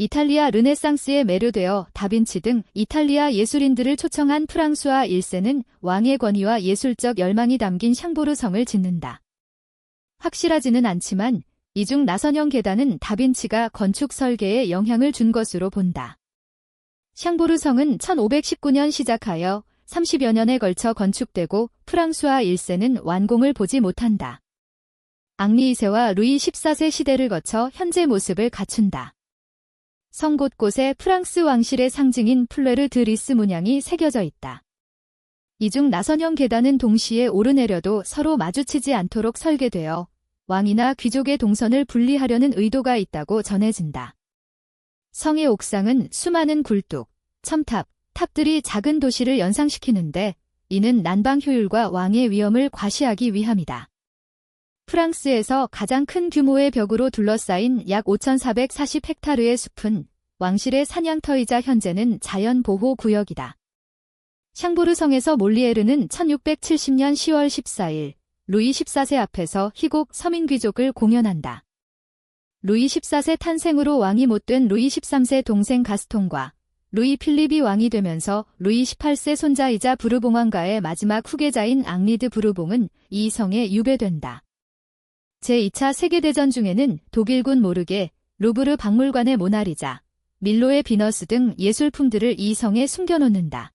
이탈리아 르네상스에 매료되어 다빈치 등 이탈리아 예술인들을 초청한 프랑수아 1세는 왕의 권위와 예술적 열망이 담긴 샹보르 성을 짓는다. 확실하지는 않지만 이중 나선형 계단은 다빈치가 건축 설계에 영향을 준 것으로 본다. 샹보르 성은 1519년 시작하여 30여 년에 걸쳐 건축되고 프랑수아 1세는 완공을 보지 못한다. 앙리 2세와 루이 14세 시대를 거쳐 현재 모습을 갖춘다. 성 곳곳에 프랑스 왕실의 상징인 플레르 드리스 문양이 새겨져 있다. 이중 나선형 계단은 동시에 오르내려도 서로 마주치지 않도록 설계되어 왕이나 귀족의 동선을 분리하려는 의도가 있다고 전해진다. 성의 옥상은 수많은 굴뚝, 첨탑, 탑들이 작은 도시를 연상시키는데 이는 난방 효율과 왕의 위험을 과시하기 위함이다. 프랑스에서 가장 큰 규모의 벽으로 둘러싸인 약 5,440헥타르의 숲은 왕실의 사냥터이자 현재는 자연보호구역이다. 샹보르 성에서 몰리에르는 1670년 10월 14일 루이 14세 앞에서 희곡 서민귀족을 공연한다. 루이 14세 탄생으로 왕이 못된 루이 13세 동생 가스통과 루이 필립이 왕이 되면서 루이 18세 손자이자 부르봉 왕가의 마지막 후계자인 앙리드 부르봉은 이 성에 유배된다. 제2차 세계대전 중에는 독일군 모르게, 루브르 박물관의 모나리자, 밀로의 비너스 등 예술품들을 이 성에 숨겨놓는다.